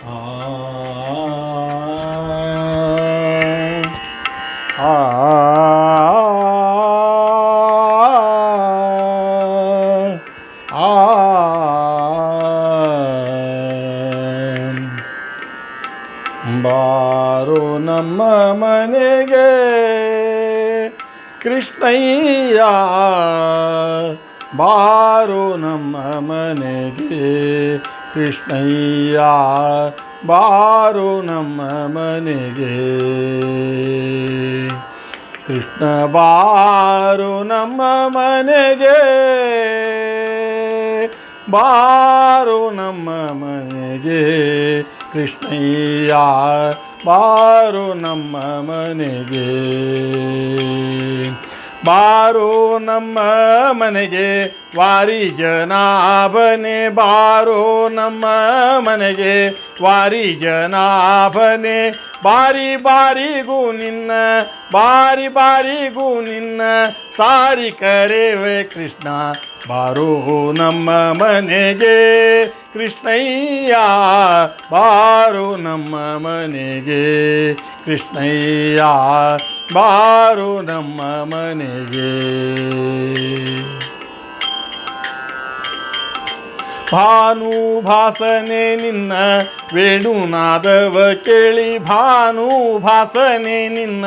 ಬಾರೋ ನಮ್ಮ ಮನೆಗೆ ಕೃಷ್ಣಯ್ಯ ಬಾರೋ ನಮ್ಮ ಮನೆಗೆ ಕೃಷ್ಣಯ್ಯ, ಬಾರು ನಮ್ಮ ಮನೆಗೆ. ಕೃಷ್ಣ ಬಾರು ನಮ್ಮ ಮನೆಗೆ. ಬಾರು ನಮ್ಮ ಮನೆಗೆ. ಕೃಷ್ಣಯ್ಯ, ಬಾರು ನಮ್ಮ ಮನೆಗೆ. ಬಾರು ನಮ್ಮ ಮನೆಗೆ ವಾರಿ ಜನಾಭನೆ, ಬಾರೋ ನಮ್ಮ ಮನೆಗೆ ವಾರಿ ಜನಾಭನೆ. ಬಾರಿ ಬಾರಿಗೂ ನಿನ್ನ, ಬಾರಿ ಬಾರಿಗೂ ನಿನ್ನ ಸಾರಿ ಕರೆವೆ ಕೃಷ್ಣ. ಬಾರೋ ನಮ್ಮ ಮನೆಗೆ ಕೃಷ್ಣಯ್ಯ ಬಾರು ನಮ್ಮ ಮನೆಗೆ. ಕೃಷ್ಣಯ್ಯ ಬಾರು ನಮ್ಮ ಮನೆಗೆ. ಭಾನು ಭಾಸನೆ ನಿನ್ನ ವೇಣುನಾದವ ಕೇಳಿ. ಭಾನು ಭಾಸನೆ ನಿನ್ನ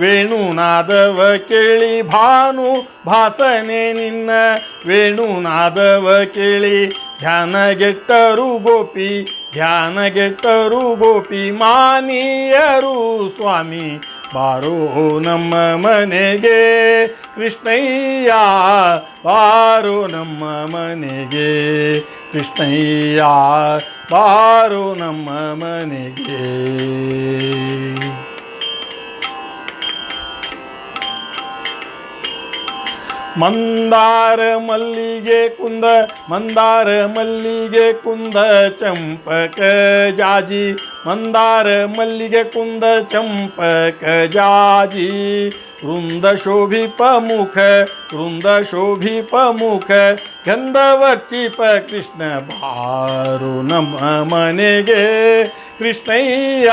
ವೇಣುನಾದವ ಕೇಳಿ. ಭಾನು ಭಾಸನೆ ನಿನ್ನ ವೇಣುನಾದವ ಕೇಳಿ. ಧ್ಯಾನಗೆಟ್ಟರು ಗೋಪಿ ಧ್ಯಾನಗೆಟ್ಟರು ಗೋಪಿ. ಮಾನಿಯರು ಸ್ವಾಮಿ ಬಾರೋ ನಮ್ಮ ಮನೆಗೆ ಕೃಷ್ಣಯ್ಯ ಬಾರೋ ನಮ್ಮ ಮನೆಗೆ ಕೃಷ್ಣಯ್ಯ ಬಾರೋ ನಮ್ಮ ಮನೆಗೆ. ಮಂದಾರ ಮಲ್ಲಿಗೆ ಕುಂದ ಮಂದಾರ ಮಲ್ಲಿಗೆ ಕುಂದ ಚಂಪಕ ಜಾಜಿ ಮಂದಾರ ಮಲ್ಲಿಗೆ ಕುಂದ ಚಂಪಕ ಜಾಜಿ ವೃಂದ ಶೋಭಿಪ ಮುಖ ವೃಂದ ಶೋಭಿಪ ಮುಖ ಗಂಧವರ್ಚಿಪ ಕೃಷ್ಣ ಬಾರು ನಮ್ಮ ಮನೆಗೆ ಕೃಷ್ಣಯ್ಯ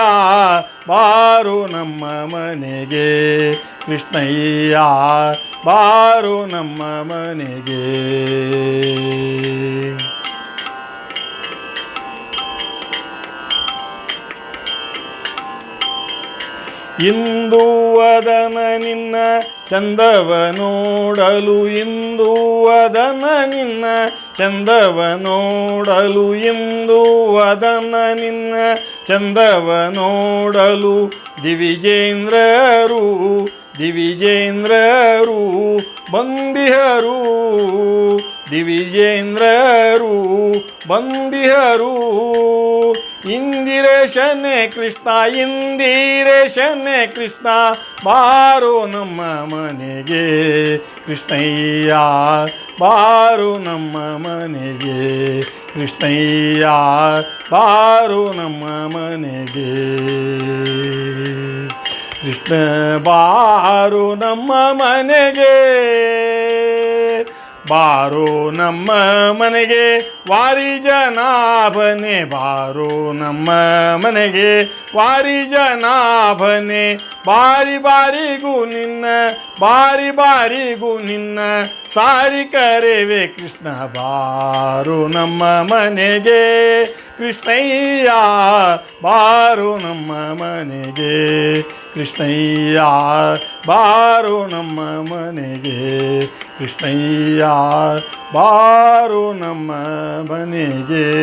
ಬಾರು ನಮ್ಮ ಮನೆಗೆ. ಕೃಷ್ಣಯ್ಯ ಬಾರು ನಮ್ಮ ಮನೆಗೆ. ಇಂದು ಅದನ ನಿನ್ನ ಚಂದವ ನೋಡಲು, ಇಂದು ಅದನ ನಿನ್ನ ಚಂದವ ನೋಡಲು, ಇಂದು ಅದನ ನಿನ್ನ ಚಂದವ ನೋಡಲು, ದಿವಿಜೇಂದ್ರರು ದಿವಿಜೇಂದ್ರರು ಬಂದಿಹರು ದಿವಿಜೇಂದ್ರರು ಬಂದಿಹರು. ಇಂದಿರೇಶನೇ ಕೃಷ್ಣ ಇಂದಿರೇಶನೇ ಕೃಷ್ಣ, ಬಾರು ನಮ್ಮ ಮನೆಗೆ. ಕೃಷ್ಣಯ್ಯ, ಬಾರು ನಮ್ಮ ಮನೆಗೆ. ಕೃಷ್ಣಯ್ಯ, ಬಾರು ನಮ್ಮ ಮನೆಗೆ. ಕೃಷ್ಣ, ಬಾರು ನಮ್ಮ ಮನೆಗೆ. ಬಾರೋ ನಮ್ಮ ಮನೆಗೆ, ವಾರಿ ಜನಾಭನೆ ಬಾರೋ ನಮ್ಮ ಮನೆಗೆ, ವಾರಿ ಜನಾಭನೆ, ಬಾರಿ ಬಾರಿಗೂ ನಿನ್ನ, ಬಾರಿ ಬಾರಿಗೂ ನಿನ್ನ ಸಾರಿ ಕರೆವೆ ಕೃಷ್ಣ, ಬಾರು ನಮ್ಮ ಮನೆಗೆ. ಕೃಷ್ಣಯ್ಯ ಬಾರು ನಮ್ಮ ಮನೆಗೆ. ಕೃಷ್ಣಯ್ಯ ಬಾರು ನಮ್ಮ ಮನೆಗೆ. ಕೃಷ್ಣಯ್ಯ ಬಾರು ನಮ್ಮ ಮನೆಗೆ.